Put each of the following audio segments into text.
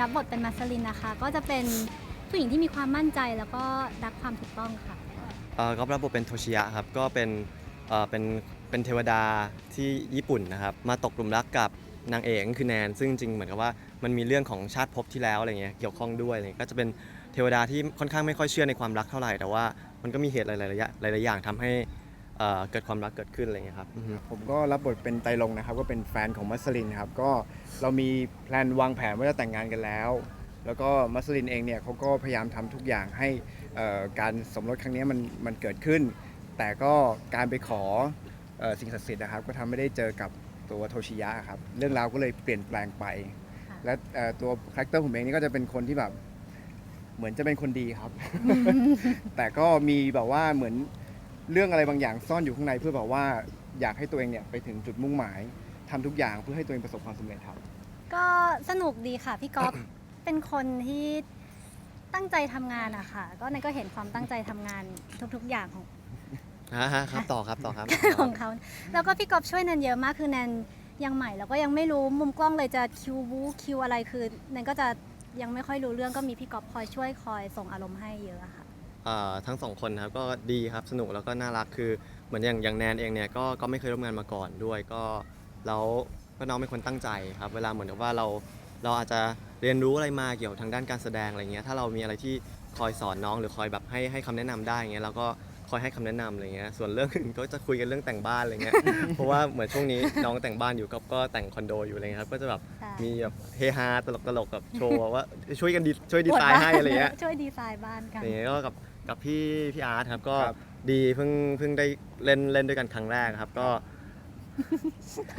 รับบทเป็นมาสลินนะคะ ก็จะเป็นผู้หญิงที่มีความมั่นใจแล้วก็รักความถูกต้องค่ะ เอ่อก็รับบทเป็นโทชิยะครับก็เป็นเอ่อเป็นเป็นเทวดาที่ญี่ปุ่นนะครับมาตกหลุมรักกับนางเอกก็คือแนน ซึ่งจริงเหมือนกับว่ามันมีเรื่องของชาติภพที่แล้วอะไรเงี้ยเกี่ยวข้องด้วยอะไรเงี้ยก็จะเป็นเทวดาที่ค่อนข้างไม่ค่อยเชื่อในความรักเท่าไหร่แต่ว่ามันก็มีเหตุหลายๆอย่างหลายๆอย่างทำให้ เอ่อเกิดความรักเกิดขึ้นอะไรเงี้ยครับอือฮึ ผมก็รับบทเป็นไตรลงนะครับ ก็เป็นแฟนของมัสลินครับ ก็เรามีแพลนวางแผนว่าจะแต่งงานกันแล้ว แล้วก็มัสลินเองเนี่ยเขาก็พยายามทำทุกอย่างให้เอ่อการสมรสครั้งนี้มันมันเกิดขึ้น แต่ก็การไปขอเอ่อสิ่งศักดิ์สิทธิ์นะครับ ก็ทำไม่ได้เจอกับตัวโทชิยะครับ เรื่องราวก็เลยเปลี่ยนแปลงไป ค่ะ และเอ่อตัวคาแรคเตอร์ผมเองนี่ก็จะเป็นคนที่แบบเหมือนจะเป็นคนดีครับ แต่ก็มีแบบว่าเหมือน เรื่องอะไรบางอย่างซ่อนอยู่ข้างในเพื่อแบบว่าอยากให้ตัวเองเนี่ยไปถึงจุดมุ่งหมายทำทุกอย่างเพื่อให้ตัวเองประสบความสำเร็จครับ ก็สนุกดีค่ะพี่ก๊อฟ เป็นคนที่ตั้งใจทำงานอะค่ะ ก็ในก็เห็นความตั้งใจทำงานทุกๆอย่างของ ฮะฮะครับต่อครับต่อครับ ของเขา แล้วก็พี่ก๊อฟช่วยแนนเยอะมากคือแนนยังใหม่แล้วก็ยังไม่รู้มุมกล้องเลยจะคิวบูคิวอะไรคือแนนก็จะยังไม่ค่อยรู้เรื่องก็มีพี่ก๊อฟคอยช่วยคอยส่งอารมณ์ให้เยอะอะค่ะเอ่อทั้งสองคนนะครับก็ดีครับสนุกแล้วก็น่ารักคือเหมือนอย่างอย่างแนนเองเนี่ยก็ก็ไม่เคยร่วมงานมาก่อนด้วยก็แล้วก็น้องเป็นคนตั้งใจครับเวลาเหมือนกับว่าเราเราอาจจะเรียนรู้อะไรมาเกี่ยวกับทางด้านการแสดงอะไรเงี้ยถ้าเรามีอะไรที่คอยสอนน้องหรือคอยแบบให้ให้คำแนะนำได้เงี้ยเราก็ อยให้คำแนะนำอะไรเงี้ย ส่วนเรื่องอื่นก็จะคุยกันเรื่องแต่งบ้านอะไรเงี้ย เพราะว่าเหมือนช่วงนี้น้องแต่งบ้านอยู่ก็ก็แต่งคอนโดอยู่อะไรเงี้ยครับ ก็จะแบบใช่ มีแบบเฮฮาตลกตลกๆกับโชว์ว่าช่วยกันดีช่วยดีไซน์ให้อะไรเงี้ย ช่วยดีไซน์บ้านกัน อย่างเงี้ยก็กับกับพี่พี่อาร์ตครับก็ครับ ดีเพิ่งเพิ่งได้เล่นเล่นด้วยกันครั้งแรกครับก็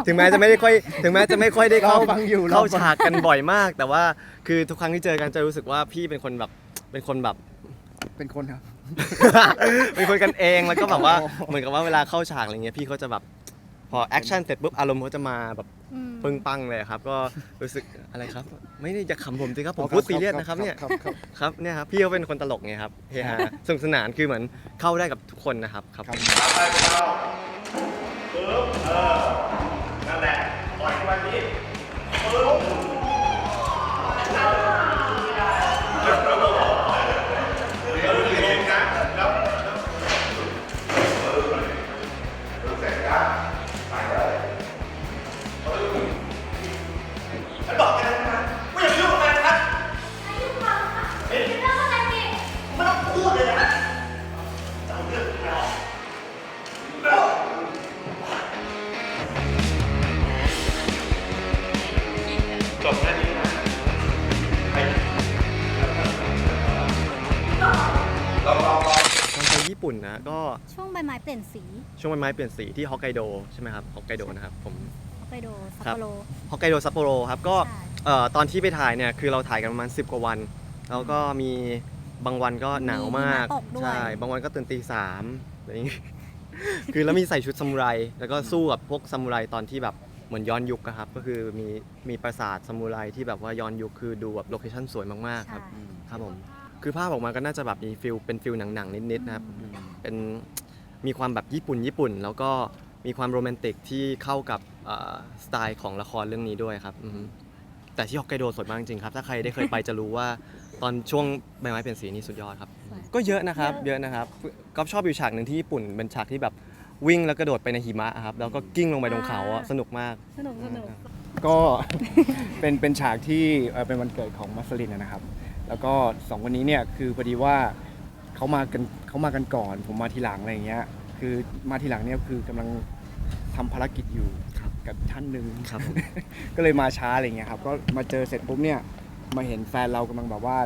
ถึงแม้จะไม่ได้ค่อยถึงแม้จะไม่ค่อยได้เข้าเราฟังอยู่เข้าเราฟัง ฉากกันบ่อยมาก แต่ว่าคือทุกครั้งที่เจอกันจะรู้สึกว่าพี่เป็นคนแบบเป็นคนแบบเป็นคนครับ เป็นคนกันเองแล้วก็แบบว่าโอ้โหเหมือนกับว่าเวลาเข้าฉากอะไรเงี้ยพี่เขาจะแบบพอแอคชั่นเสร็จปุ๊บอารมณ์เขาจะมาแบบอืมปึ้งปังเลยครับ ก็รู้สึกอะไรครับ ไม่ได้จะขำผมสิครับผมพูดซีเรียสนะครับเนี่ยครับครับครับเนี่ยครับพี่เขาเป็นคนตลกไงครับเฮฮาสนุกสนานคือเหมือนเข้าได้กับทุกคนนะครับครับ ครับ นนะ ก็ช่วงใบไม้เปลี่ยนสีช่วงใบไม้เปลี่ยนสีที่ฮอกไกโดใช่ไหมครับฮอกไกโดนะครับผมฮอกไกโดซัปครับโปโรฮอกไกโดซัปโปโรครับก็ใช่เอ่อตอนที่ไปถ่ายเนี่ยคือเราถ่ายกันประมาณ 10 กว่าวัน แล้วก็มีบางวันก็หนาวมากหิะตกด้วยใช่บางวันก็ตื่นตีสามอะไรอย่างงี้คือแล้วมีใส่ชุดซามูไรแล้วก็สู้กับพวกซามูไรตอนที่แบบเหมือนย้อนยุคอะครับก็คือมีมีปราสาทซามูไรที่แบบว่าย้อนยุคคือดูแบบโลเคชั่นสวยมากๆครับใช่ครับผม คือภาพออกมาก็น่าจะแบบมีฟิลเป็นฟิลหนังๆนิดๆนะครับเป็นมีความแบบญี่ปุ่นญี่ปุ่น แล้วก็มีความโรแมนติกที่เข้ากับเอ่อสไตล์ของละครเรื่องนี้ด้วยครับอือฮึแต่ที่ฮอกไกโดสวยมากจริงๆครับ ถ้าใครได้เคยไปจะรู้ว่าตอนช่วงใบไม้เปลี่ยนสีนี่สุดยอดครับ สวย ก็เยอะนะครับ เยเยอะอะนะครับก็ชอบอยู่ฉากหนึ่งที่ญี่ปุ่นเป็นฉากที่แบบวิ่งแล้วกระโดดไปในหิมะครับแล้วก็กิ้งลงไปตรงเขาอะสนุกมาก สนุกสนุก ก็ เป็นเป็นฉากที่เอ่อเป็นวันเกิดของมัสลินนะครับ แล้วก็สองคนนี้เนี่ยคือพอดีว่าเขามากันเขามากันก่อน ผมมาทีหลังอะไรอย่างเงี้ย คือมาทีหลังเนี่ยคือกำลังทำภารกิจอยู่ครับกับท่านหนึ่ง ครับผม ก็เลยมาช้าอะไรเงี้ยครับ ก็มาเจอเสร็จปุ๊บเนี่ย มาเห็นแฟนเรากำลังแบบว่า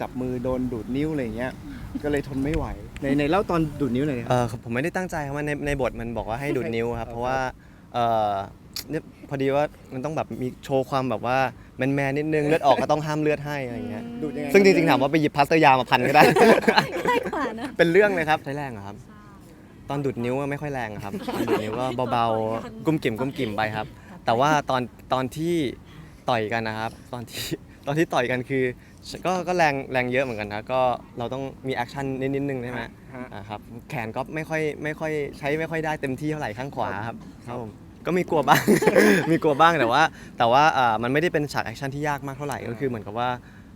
จับมือโดนดูดนิ้วอะไรเงี้ย ก็เลยทนไม่ไหว ในในเล่าตอนดูดนิ้วหน่อยคเอรับ อผมไม่ได้ตั้งใจครับว่าในในบทมันบอกว่าให้ดูดนิ้วครับเออเพราะว่าเออ เนี่ยพอดีว่ามันต้องแบบมีโชว์ความแบบว่าแมนแมนๆนิดนึงเลือดออกก็ต้องห้ามเลือดให้อะไรเงี้ยดูดยังไงซึ่งจริงๆถามว่าไปหยิบพลาสเตอร์ยามาพันก็ได้ ง่ายกว่านะเป็นเรื่องเลยครับใช้แรงเหรอครับ ตอนดูดนิ้วอะไม่ค่อยแรงอะครับตอนดูดนิ้วก็เบาๆกุ้มกิ่มกุ้มกิ่มไปครับ แต่ว่าตอนตอนที่ต่อยกันนะครับ ตอนที่ตอนที่ต่อยกันคือ ก็ก็แรงแรงเยอะเหมือนกันนะก็เราต้องมีแอคชั่นนิดนิดนึงใช่ไหมฮะ อ่าครับแขนก็ไม่ค่อยไม่ค่อยใช้ไม่ค่อยได้เต็มที่เท่าไหร่ข้างขวาครับครับผม ก็มีกลัวบ้าง มีกลัวบ้างแต่ว่า แต่ว่าอ่ามันไม่ได้เป็นฉากแอคชั่นที่ยากมากเท่าไหร่ก็คือเหมือนกับว่า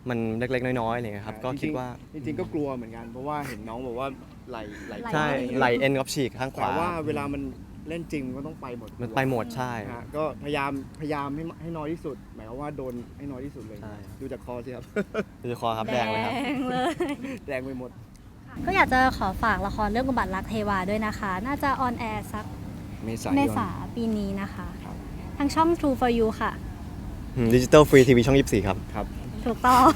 มันเล็กๆ น้อยๆอะไรเงี้ยครับก็คิดว่าจริงๆจริงๆก็กลัวเหมือนกันเพราะว่าเห็นน้องบอกว่าไหลไหลไหลใช่ไหลเอ็นกับฉีกข้างขแต่วาว่าเวลามันเล่นจริงมันก็ต้องไปหมดมันไปหมดใช่นะฮะก็พยายามพยายามให้ให้น้อยที่สุด หมายความว่าโดนให้น้อยที่สุดเลย ใช่ ดูจากคอสิครับโดยเฉพาะครับแดงเลยครับ แดงเลยแดงไปหมด ก็อยากจะขอฝากละครเรื่องอุบัติรักเทวาด้วยนะคะ น่าจะออนแอร์สัก เมษายน เมษาปีนี้นะคะทางช่อง True for You ค่ะ ดิจิตอลฟรีทีวีช่อง 24 ครับ ครับ ถูกต้อง